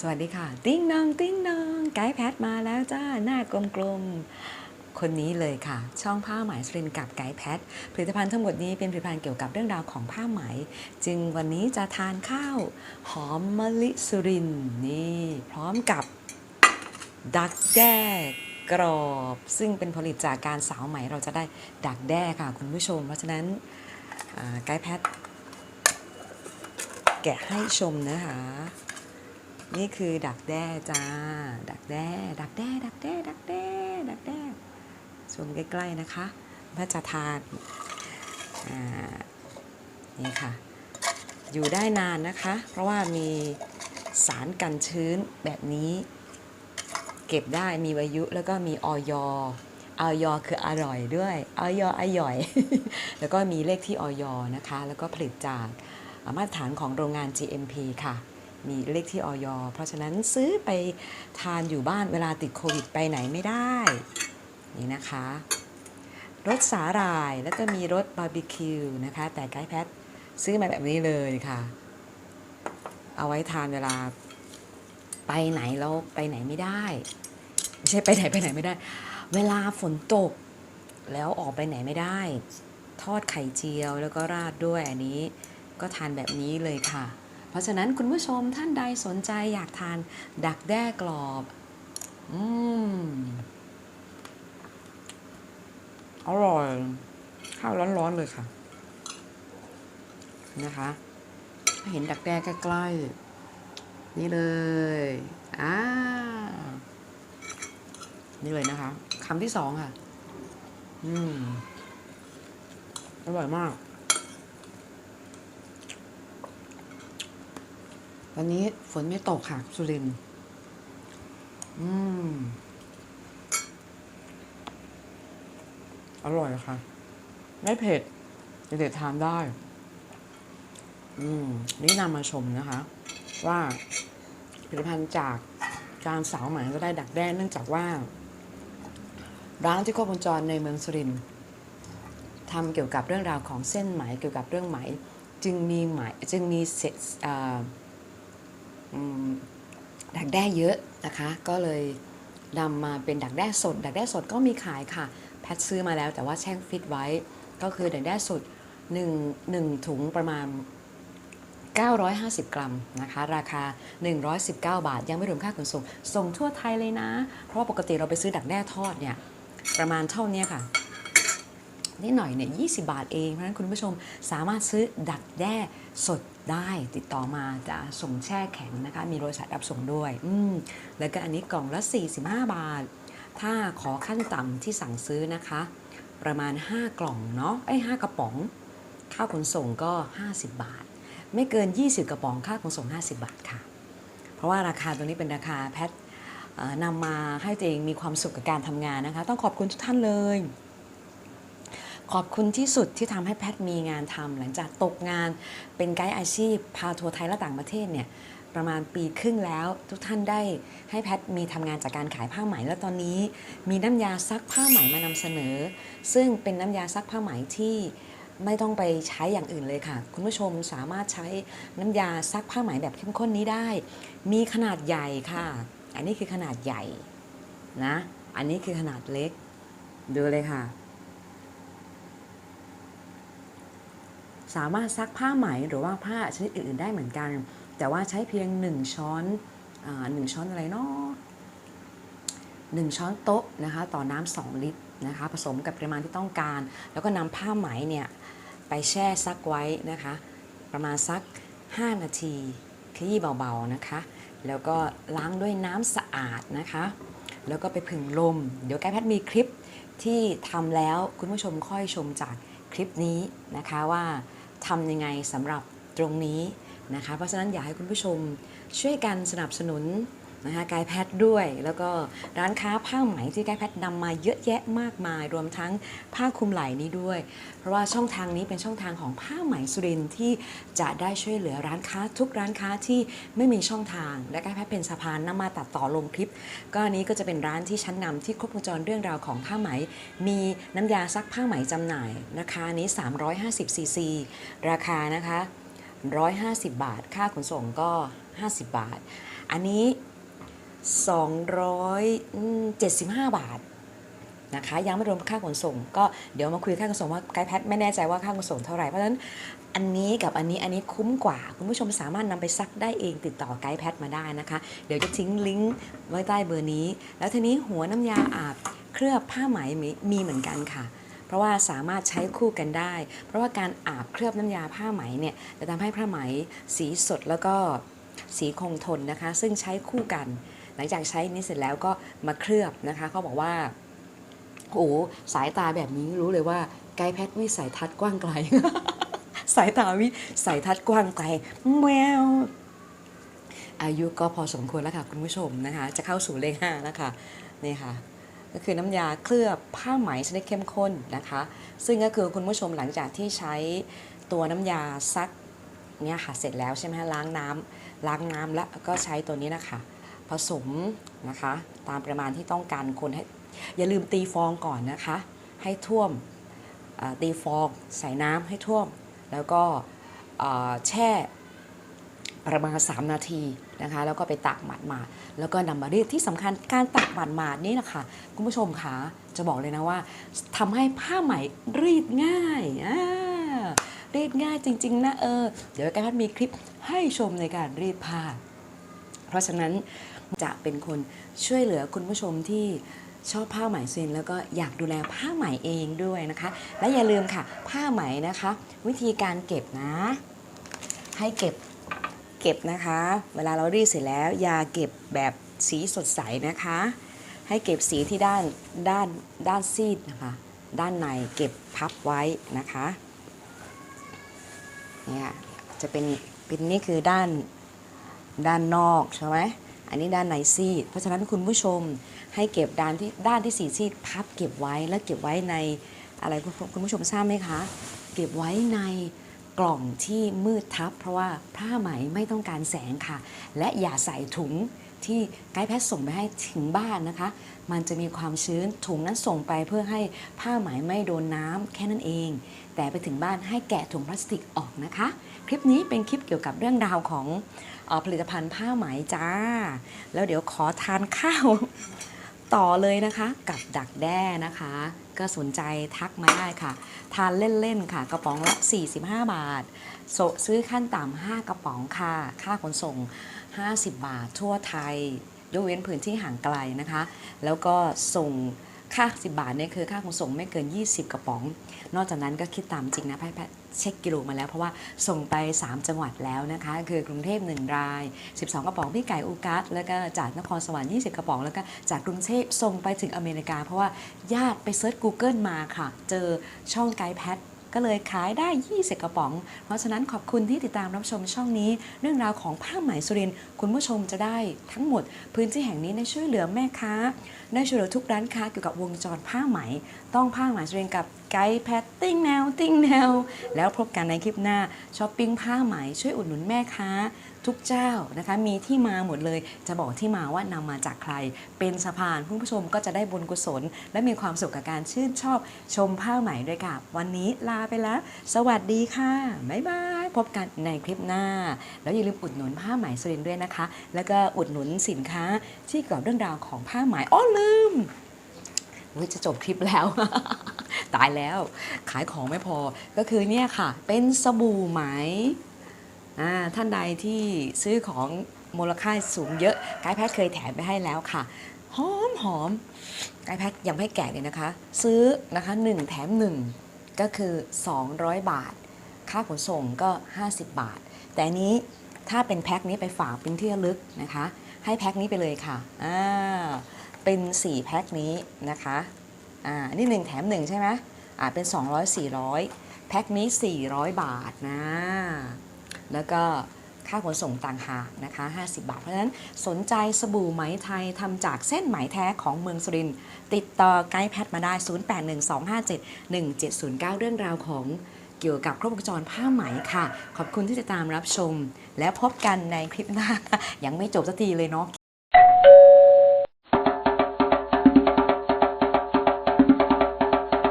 สวัสดีค่ะ ติ้งนองติ้งนองไกด์แพทมาแล้วจ้า หน้ากลมๆ คนนี้เลยค่ะ ช่องผ้าไหมสรินกับไกด์แพทผลิตภัณฑ์ทั้งหมดนี้เป็นผลิตภัณฑ์เกี่ยวกับเรื่องราวของผ้าไหม จึงวันนี้จะทานข้าว หอมมะลิสุรินนี่ พร้อมกับ ดักแด้กรอบ ซึ่งเป็นผลิตจากการสาวไหมเราจะได้ดักแด้ค่ะ คุณผู้ชม เพราะฉะนั้นไกด์แพทแกะให้ชมนะคะ นี่คือดักแด้จ้า ดักแด้ ดักแด้ ดักแด้ ดักแด้ ดักแด้ชมใกล้ๆนะคะพระจะทานนี่ค่ะ อยู่ได้นานนะคะ เพราะว่ามีสารกันชื้นแบบนี้ เก็บได้มีวายุแล้วก็มีออยออยคืออร่อยด้วยออยอร่อย แล้วก็มีเลขที่ออยนะคะ แล้วก็ผลิตจากมาตรฐานของโรงงาน GMP ค่ะ มีเลขที่ออยเพราะฉะนั้นซื้อไปทานอยู่บ้านเวลาติดโควิดไปไหนไม่ได้ นี่นะคะรสสาหร่ายแล้วก็มีรสบาร์บีคิวนะคะ แต่ไกด์แพทซื้อมาแบบนี้เลยค่ะ เอาไว้ทานเวลาไปไหนแล้วไปไหนไม่ได้ ไม่ใช่ไปไหนไปไหนไม่ได้ เวลาฝนตก แล้วออกไปไหนไม่ได้ ทอดไข่เจียวแล้วก็ราดด้วยอันนี้ ก็ทานแบบนี้เลยค่ะ ราะฉะนั้นคุณผู้ชมท่านใดสนใจอยากทานดักแด้กรอบ อืม อร่อย ข้าวร้อนๆเลยค่ะ นะคะเห็นดักแด้ใกล้ๆ นี่เลย อ่า นี่เลยนะคะคำที่สองค่ะ อืม อร่อยมาก วันนี้ฝนไม่ตกค่ะ สุรินทร์อืม อร่อยค่ะ ไม่เผ็ดเด็กๆทานได้ อืม นี่นำมาชมนะคะ ว่าผลิตภัณฑ์จากการสาวหมก็ได้ดักแด้เนื่องจากว่า ร้านที่ครบวงจรในเมืองสุรินทร์ทำเกี่ยวกับเรื่องราวของเส้นไหมเกี่ยวกับเรื่องไหม จึงมีไหมจึงมีเศษอ่า ดักแด้เยอะนะคะ ก็เลยนำมาเป็นดักแด้สด ดักแด้สดก็มีขายค่ะ แพทซื้อมาแล้วแต่ว่าแช่งฟิตไว้ ก็คือดักแด้สด1 1ถุงประมาณ 950 กรัมนะคะ ราคา 119 บาท ยังไม่รวมค่าขนส่ง ส่งทั่วไทยเลยนะ เพราะปกติเราไปซื้อดักแด้ทอดเนี่ย ประมาณเท่านี้ค่ะ นิดหน่อยเนี่ย20บาทเอง เพราะฉะนั้นคุณผู้ชมสามารถซื้อดักแด้สดได้ติดต่อมาจะส่งแช่แข็งนะคะ มีบริษัทรับส่งด้วย อืมแล้วก็อันนี้กล่องละ 45 บาท ถ้าขอขั้นต่ำที่สั่งซื้อนะคะ ประมาณ 5 กล่องเนาะไอ้5กระป๋อง ค่าขนส่งก็ 50 บาท ไม่เกิน 20 กระป๋องค่าขนส่ง 50 บาทค่ะ เพราะว่าราคาตรงนี้เป็นราคาแพทนำมาให้ตัวเองมีความสุขกับการทำงานนะคะ ต้องขอบคุณทุกท่านเลย ขอบคุณที่สุดที่ทำให้แพทมีงานทำหลังจากตกงานเป็นไกด์อาชีพ พาทัวร์ไทยและต่างประเทศเนี่ยประมาณปีครึ่งแล้ว ทุกท่านได้ให้แพทมีทำงานจากการขายผ้าไหม และตอนนี้มีน้ำยาซักผ้าไหมมานำเสนอ ซึ่งเป็นน้ำยาซักผ้าไหมที่ไม่ต้องไปใช้อย่างอื่นเลยค่ะ คุณผู้ชมสามารถใช้น้ำยาซักผ้าไหมแบบเข้มข้นนี้ได้ มีขนาดใหญ่ค่ะ อันนี้คือขนาดใหญ่นะ อันนี้คือขนาดเล็ก ดูเลยค่ะ สามารถซักผ้าไหมหรือว่าผ้าชนิดอื่น ๆ ได้เหมือนกัน แต่ว่าใช้เพียง 1 ช้อนหนึ่งช้อนอะไรเนาะหนึ่งช้อนโต๊ะนะคะต่อน้ำ2ลิตรนะคะผสมกับปริมาณที่ต้องการ แล้วก็นำผ้าไหมเนี่ยไปแช่ซักไว้นะคะประมาณสัก 5 นาทีขยี้เบาๆนะคะ แล้วก็ล้างด้วยน้ำสะอาดนะคะ แล้วก็ไปผึ่งลม เดี๋ยวแกแพทย์มีคลิปที่ทำแล้วคุณผู้ชมค่อยชมจากคลิปนี้นะคะว่า ทำยังไงสำหรับตรงนี้นะคะ เพราะฉะนั้นอยากให้คุณผู้ชมช่วยกันสนับสนุน นะคะกายแพทย์ด้วย แล้วก็ร้านค้าผ้าไหมที่กายแพทย์นำมาเยอะแยะมากมาย รวมทั้งผ้าคลุมไหล่นี้ด้วย เพราะว่าช่องทางนี้เป็นช่องทางของผ้าไหมสุรินทร์ที่จะได้ช่วยเหลือร้านค้าทุกร้านค้าที่ไม่มีช่องทาง และกายแพทย์เป็นสะพานนำมาตัดต่อลงคลิป ก็อันนี้ก็จะเป็นร้านที่ชั้นนำที่ครบวงจรเรื่องราวของผ้าไหม มีน้ำยาซักผ้าไหมจำหน่ายราคานี้ 350ซีซีราคานะคะ150 บาท ค่าขนส่งก็ 50 บาท อันนี้ 275 บาทนะคะยังไม่รวมค่าขนส่ง ก็เดี๋ยวมาคุยค่าขนส่งว่าไกด์แพทไม่แน่ใจว่าค่าขนส่งเท่าไหร่เพราะฉะนั้นอันนี้กับอันนี้อันนี้คุ้มกว่า คุณผู้ชมสามารถนำไปซักได้เองติดต่อไกด์แพทมาได้นะคะ เดี๋ยวจะทิ้งลิงก์ไว้ใต้เบอร์นี้ แล้วทีนี้หัวน้ำยาอาบเคลือบผ้าไหมมีมีเหมือนกันค่ะ เพราะว่าสามารถใช้คู่กันได้ เพราะว่าการอาบเคลือบน้ำยาผ้าไหมเนี่ยจะทำให้ผ้าไหมสีสดแล้วก็สีคงทนนะคะ ซึ่งใช้คู่กัน หลังจากใช้นี้เสร็จแล้วก็มาเคลือบนะคะเขาบอกว่าโอ้สายตาแบบนี้รู้เลยว่าไกด์แพทไม่สายทัดกว้างไกล สายตาวิสายทัดกว้างไกลแมวอายุก็พอสมควรแล้วค่ะคุณผู้ชมนะคะ จะเข้าสู่เลขห้าแล้วค่ะนี่ค่ะก็คือน้ำยาเคลือบผ้าไหมชนิดเข้มข้นนะคะ ซึ่งก็คือคุณผู้ชมหลังจากที่ใช้ตัวน้ำยาซักเนี่ยค่ะเสร็จแล้วใช่ไหมล้างน้ำล้างน้ำแล้วก็ใช้ตัวนี้นะคะ ผสมนะคะ ตามประมาณที่ต้องการคนให้อย่าลืมตีฟองก่อนนะคะ ให้ท่วมตีฟองใส่น้ำให้ท่วม แล้วก็แช่ประมาณ 3 นาทีนะคะ แล้วก็ไปตักหมาดมาแล้วก็นำมารีดที่สำคัญการตักหมาดมาดนี่นะคะคุณผู้ชมคะจะบอกเลยนะว่าทำให้ผ้าไหมรีดง่ายรีดง่ายจริง ๆ นะเออ เดี๋ยวแกพัดมีคลิปให้ชมในการรีดผ้า เพราะฉะนั้น จะเป็นคนช่วยเหลือคุณผู้ชมที่ชอบผ้าไหมเซนแล้วก็อยากดูแลผ้าไหมเองด้วยนะคะ และอย่าลืมค่ะ ผ้าไหมนะคะ วิธีการเก็บนะ ให้เก็บเก็บนะคะ เวลาเรารีดเสร็จแล้วอย่าเก็บแบบสีสดใสนะคะ ให้เก็บสีที่ด้านด้านด้านซีดนะคะ ด้านในเก็บพับไว้นะคะเนี่ยจะเป็นเป็นนี่คือด้านด้านนอกใช่ไหม อันนี้ด้านในซีด เพราะฉะนั้นคุณผู้ชมให้เก็บด้านที่ด้านที่สีซีดพับเก็บไว้แล้วเก็บไว้ในอะไรคคุณผู้ชมทราบไหมคะ เก็บไว้ในกล่องที่มืดทับ เพราะว่าผ้าไหมไม่ต้องการแสงค่ะ และอย่าใส่ถุง ที่ไกด์แพทย์ส่งไปให้ถึงบ้านนะคะ มันจะมีความชื้นถุงนั้นส่งไปเพื่อให้ผ้าไหมไม่โดนน้ำแค่นั้นเอง แต่ไปถึงบ้านให้แกะถุงพลาสติกออกนะคะ คลิปนี้เป็นคลิปเกี่ยวกับเรื่องราวของออผลิตภัณฑ์ผ้าไหมจ้า แล้วเดี๋ยวขอทานข้าวต่อเลยนะคะกับดักแด้นะคะ ก็สนใจทักมาได้ค่ะ ทานเล่นๆค่ะ กระป๋องละ 45 บาท ซื้อขั้นต่ำ5กระป๋องค่ะ ค่าขนส่ง 50 บาททั่วไทย ยกเว้นพื้นที่ห่างไกลนะคะ แล้วก็ส่งค่า 10 บาทเนี่ยคือค่าขนส่งไม่เกิน 20 กระป๋อง นอกจากนั้นก็คิดตามจริงนะแพทย์เช็คกิโลมาแล้วเพราะว่าส่งไป 3 จังหวัดแล้วนะคะ คือกรุงเทพ1ราย 12 กระป๋องพี่ไก่อูกัสแล้วก็จากนครสวรรค์ 20 กระป๋อง แล้วก็จากกรุงเทพส่งไปถึงอเมริกา เพราะว่าญาติไปเซิร์ช Google มาค่ะ เจอช่องไกด์แพท ก็เลยขายได้ 20 กระป๋อง เพราะฉะนั้นขอบคุณที่ติดตามรับชมช่องนี้ เรื่องราวของผ้าไหมสุรินคุณผู้ชมจะได้ทั้งหมด พื้นที่แห่งนี้ได้ช่วยเหลือแม่ค้า ได้ช่วยเหลือทุกร้านค้าเกี่ยวกับวงจรผ้าไหม ต้องผ้าไหมสุรินกับไกด์แพทติ้งแนวติ้งแนวแล้วพบกันในคลิปหน้าช้อปปิ้งผ้าไหมช่วยอุดหนุนแม่ค้า ทุกเจ้านะคะมีที่มาหมดเลย จะบอกที่มาว่านำมาจากใคร เป็นสะพานคุณผู้ชมก็จะได้บุญกุศล และมีความสุขกับการชื่นชอบชมผ้าไหมด้วยค่ะวันนี้ลาไปแล้ว สวัสดีค่ะบ๊ายบายพบกันในคลิปหน้า แล้วอย่าลืมอุดหนุนผ้าไหมสุรินด้วยนะคะ แล้วก็อุดหนุนสินค้าที่เกี่ยวกับเรื่องราวของผ้าไหมอ้อลืมจะจบคลิปแล้ว ตายแล้ว ขายของไม่พอก็คือเนี่ยค่ะ เป็นสบู่ไหม ท่านใดที่ซื้อของมูลค่าสูงเยอะกด์แพทย์เคยแถมไปให้แล้วค่ะ หอมหอมกด์แพทย์ยังไม่แกะเลยนะคะ ซื้อนะคะ 1 แถม 1 ก็คือ 200 บาท ค่าขนส่งก็ 50 บาท แต่นี้ถ้าเป็นแพ็คนี้ไปฝากเป็นที่ระลึกนะคะ ให้แพ็คนี้ไปเลยค่ะอ่าเป็น 4 แพ็คนี้นะคะอ่านี่ 1 แถม 1 ใช่ไหมอ่าเป็น 200 400 แพ็คนี้ 400 บาทนะ แล้วก็ค่าขนส่งต่างหากนะคะ 50 บาท เพราะฉะนั้นสนใจสบู่ไหมไทยทำจากเส้นไหมแท้ของเมืองสุรินทร์ติดต่อไกด์แพทมาได้ 0812571709 เรื่องราวของเกี่ยวกับครบวงจรผ้าไหมค่ะ ขอบคุณที่ติดตามรับชม แล้วพบกันในคลิปหน้า ยังไม่จบสักทีเลยเนาะ